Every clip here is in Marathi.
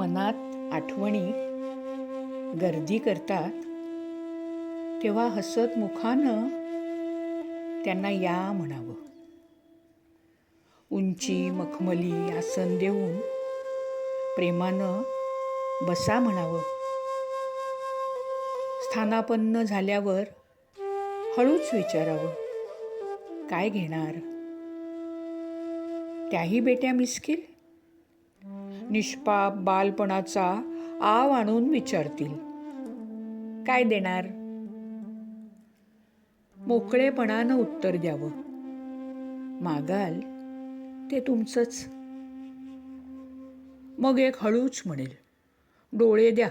मनात आठवणी गर्दी करतात तेव्हा हसत मुखानं त्यांना या म्हणावं. उंची मखमली आसन देऊन प्रेमानं बसा म्हणावं. स्थानापन्न झाल्यावर हळूच विचारावं काय घेणार? त्याही बेट्या मिसकील? निष्पाप बालपणाचा आव आणून विचारतील. काय देणार? मोकळेपणानं उत्तर द्यावं. मागाल ते तुमचंच. मग एक हळूच म्हणेल डोळे द्या.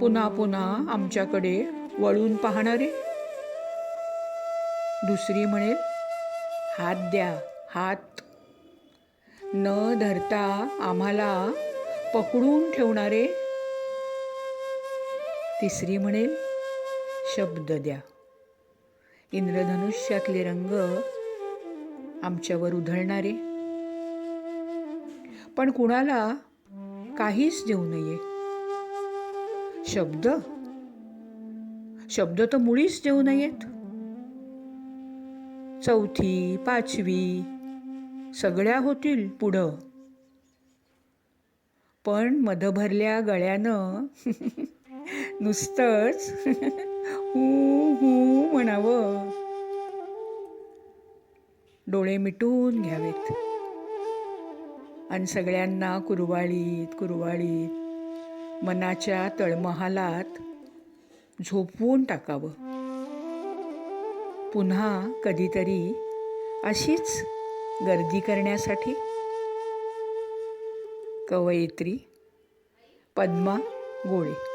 पुन्हा पुन्हा आमच्याकडे वळून पाहणारे. दुसरी म्हणेल हात द्या हात. न धरता आम्हाला पकडून ठेवणारे. तिसरी म्हणेल शब्द द्या. इंद्रधनुष्यातले रंग आमच्यावर उधळणारे. पण कुणाला काहीच देऊ नये. शब्द? शब्द तर मुळीच देऊ नयेत. चौथी पाचवी सगळ्या होतील पुढं. पण मधभरल्या गळ्यानं नुसतंच हू हू म्हणावं. डोळे मिटून घ्यावेत. आणि सगळ्यांना कुरवाळीत कुरवाळीत मनाच्या तळमहालात झोपवून टाकावं. पुन्हा कधीतरी अशीच गर्दी करण्यासाठी. कवयित्री पद्मा गोळे.